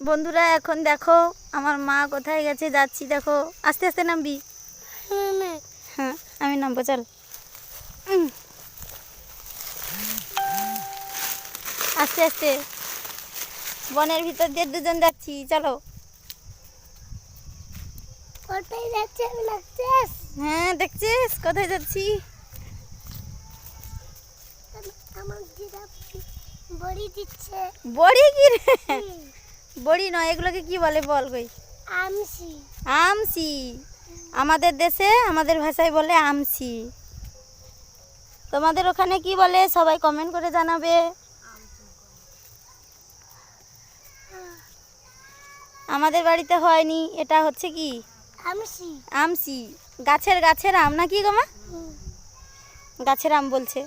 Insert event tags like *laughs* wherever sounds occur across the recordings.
বন্ধুরা এখন দেখো আমার মা কোথায় গেছে যাচ্ছি দেখো। আস্তে আস্তে নামবি। হ্যাঁ আমি নামবো চল। আস্তে আস্তে। বনের ভিতর দিয়ে দুজন যাচ্ছি চলো। কোথায় যাচ্ছে লাগছিস হ্যাঁ দেখছিস? কোথায় যাচ্ছি? আমার বড়ি দিচ্ছে। বড়ি কি রে? বড়ি নয় এগুলোকে কি বলে বল কই? আমসি। আমসি। আমাদের দেশে আমাদের ভাষায় বলে আমসি। তোমাদের ওখানে কি বলে? সবাই কমেন্ট করে জানাবে। আমাদের বাড়িতে হয়নি এটা হচ্ছে কি? আমসি। আমসি। গাছের গাছের আম না কি গমা গাছের আম বলছে গাছড়া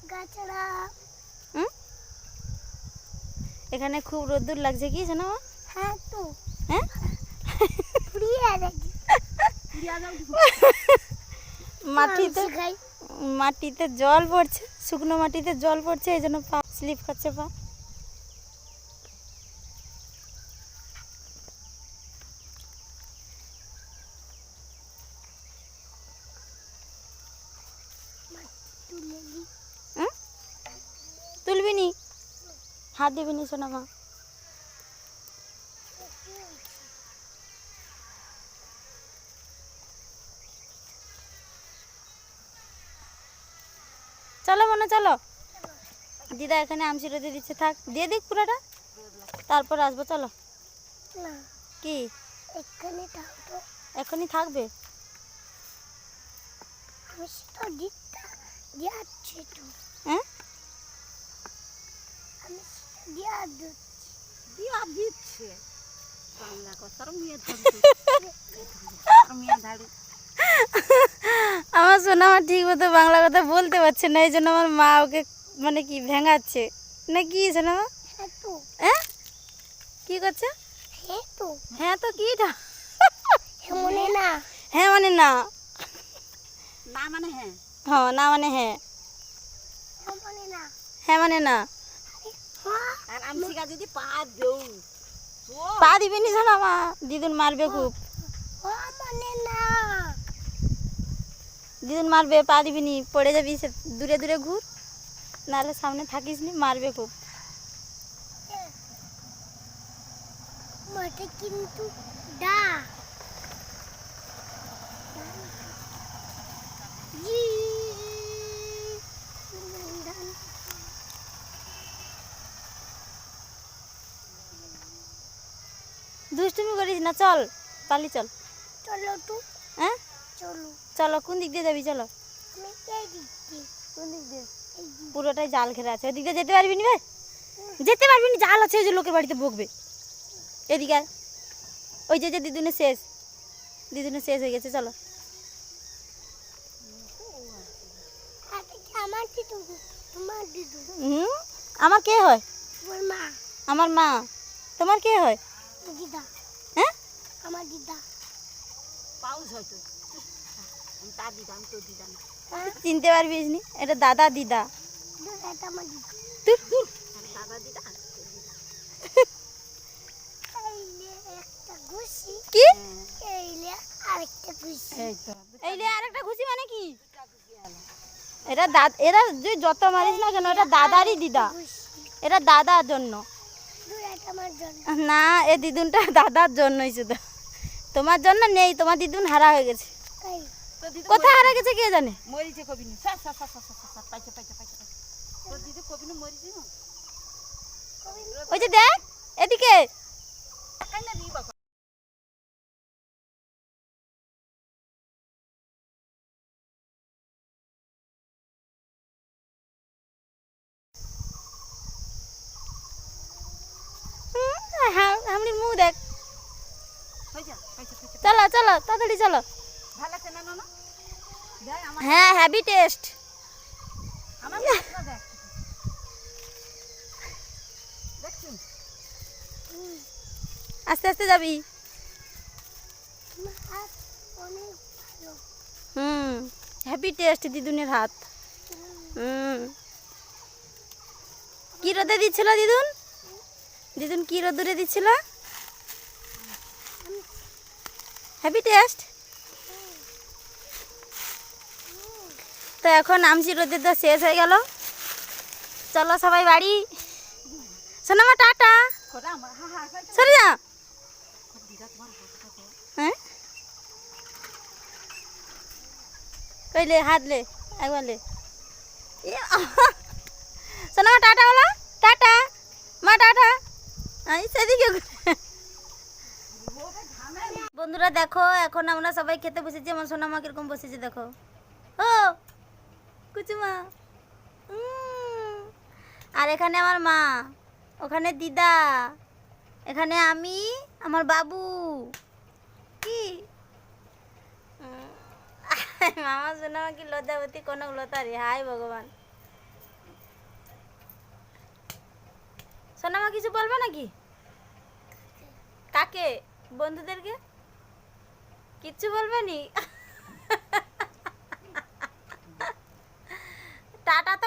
হুম? এখানে খুব রোদ্দুর লাগছে কি জানো? হ্যাঁ তো। হ্যাঁ? মাটিতে মাটিতে জল পড়ছে শুকনো মাটিতে জল পড়ছে এই জন্য পা স্লিপ করছে পা তুলে দি হুম? তুলবি নি হাত দিবি নি শোনা মা চলো মনে চলো। দিদা এখানে আমসি রোদে দিচ্ছে থাক। দিয়ে দিক পুরোটা। তারপর আসব চলো। কি? এখনই থাকবে। আমি তো দিতা যাচ্ছি তো হ্যাঁ আমি দিয়া দিচ্ছে বাংলা কথার মেয়ে মেয়ে আমার সোনা আমার ঠিক মতো বাংলা কথা বলতে পারছে না এই জন্য আমার মা ওকে মানে কি ভেঙাচ্ছে। না কি সোনা মা? হ্যাঁ তো হ্যাঁ কি করছে? হ্যাঁ তো কি মনে না। হ্যাঁ মানে না। না মানে হ্যাঁ। হ্যাঁ না মানে হ্যাঁ। না। হ্যাঁ মানে না। আর আমসিকা যদি পা দেউ পা দিবি নি সোনা মা? দিদুন মারবে খুব। না। দিদুন মারবে পা দিবি নি পড়ে যাবি সে দূরে দূরে ঘুর। নাহলে সামনে থাকিস নি মারবে খুব। মাঠে কিন্তু ডা। জি। দুষ্টুমি করিস না চল পালি চল। চলো তো। হ্যাঁ? চলো। চলো কোন দিক দিয়ে যাবি চলো। আমি কে দিচ্ছি কোন দিক দিয়ে? পুরোটাই জাল ঘেরা আছে ওদিকে যেতে পারবি নি ভাই যেতে পারবি নি জাল আছে ওই যে লোকের বাড়িতে বকবে। এদিকে। ওই যে যে দিদুনে শেষ। দিদুনে শেষ হয়ে গেছে চলো। আমার কে হয়? আমার মা। তোমার কে হয়? দিদা। হ্যাঁ? আমার দিদা। পাউস হয়তো। দিদা আমি তোর দিদা না। হ্যাঁ? চিনতে পারবিস নি? এটা দাদা দিদা। এটা আমার দিদা। তুই তুই দাদা দিদা আর তোর দিদা। এইলে একটা ঘুষি। কি? আরেকটা ঘুষি। মানে কি? এরা দাদ এরা যে যত মারিস না কেন এটা দাদারই দিদা। এটা দাদার জন্য দুই একটা আমার জন্য না এ দিদুনটা দাদার জন্যই শুধু। তোমার জন্য নেই তোমার দিদুন হারা হয়ে গেছে। কোথায় হারা গেছে কে জানে? মরিছে পাইছে পাইছে পাইছে। তোর দিদি মরিছে ওই যে দেখ এদিকে কাই না রি বাবা হুম, হামড়ির মুখ দেখ। চলো চলো, তাড়াতাড়ি চলো। হ্যাঁ হ্যাভি টেস্ট। আস্তে আস্তে যাবি। হুম হ্যাপি টেস্ট দিদুনের হাত। হুম। কি রোদে দিচ্ছিল দিদুন? দিদুন কি রোদুরে দিচ্ছিল? হ্যাপি টেস্ট তো এখন আমসি রোদের তো শেষ হয়ে গেল চলো সবাই বাড়ি সোনামা টাটা খোদা আমার হা হা করে সরে যা দিদা তোমার হাত থাকো হ্যাঁ কইলে হাত লে একবার লে ইয়া, সোনামা টাটা বলা টাটা মা টাটা আই সেদিকে ঘুরে। বন্ধুরা দেখো, এখন আমরা সবাই খেতে বসেছি, আমার সোনামা কীরকম বসেছে দেখো। ও, কুচুমা। আর এখানে আমার মা, ওখানে দিদা, এখানে আমি, আমার বাবু। কি? *laughs* মামা সোনামা কি লজ্জাবতী, কোনো লতারি। হাই ভগবান। সোনামা কিছু বলবে নাকি? কাকে? বন্ধুদেরকে? কিচ্ছু বলবে নি টাটা তো